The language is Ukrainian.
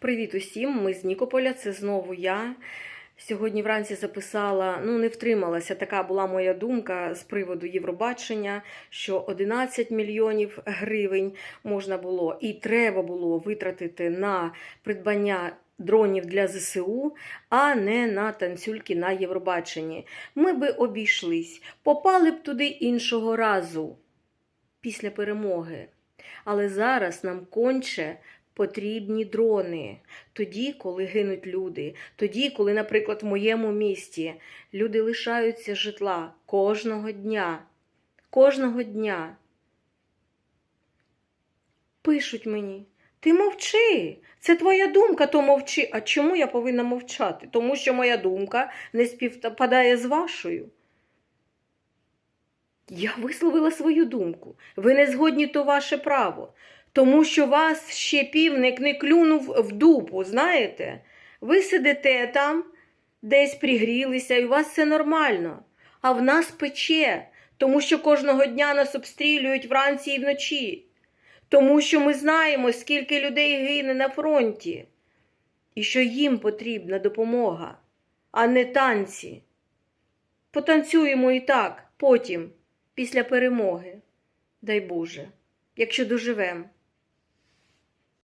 Привіт усім! Ми з Нікополя, це знову я. Сьогодні вранці записала, ну не втрималася, така була моя думка з приводу Євробачення, що 11 мільйонів гривень можна було і треба було витратити на придбання дронів для ЗСУ, а не на танцюльки на Євробаченні. Ми би обійшлись, попали б туди іншого разу після перемоги. Але зараз нам конче потрібні дрони. Тоді, коли гинуть люди, тоді, коли, наприклад, в моєму місті люди лишаються житла кожного дня. Кожного дня. Пишуть мені. Ти мовчи, це твоя думка, то мовчи. А чому я повинна мовчати? Тому що моя думка не співпадає з вашою. Я висловила свою думку. Ви не згодні, то ваше право. Тому що вас ще півник не клюнув в дупу, знаєте? Ви сидите там, десь пригрілися, і у вас все нормально. А в нас пече, тому що кожного дня нас обстрілюють вранці і вночі. Тому що ми знаємо, скільки людей гине на фронті, і що їм потрібна допомога, а не танці. Потанцюємо і так, потім, після перемоги. Дай Боже, якщо доживемо.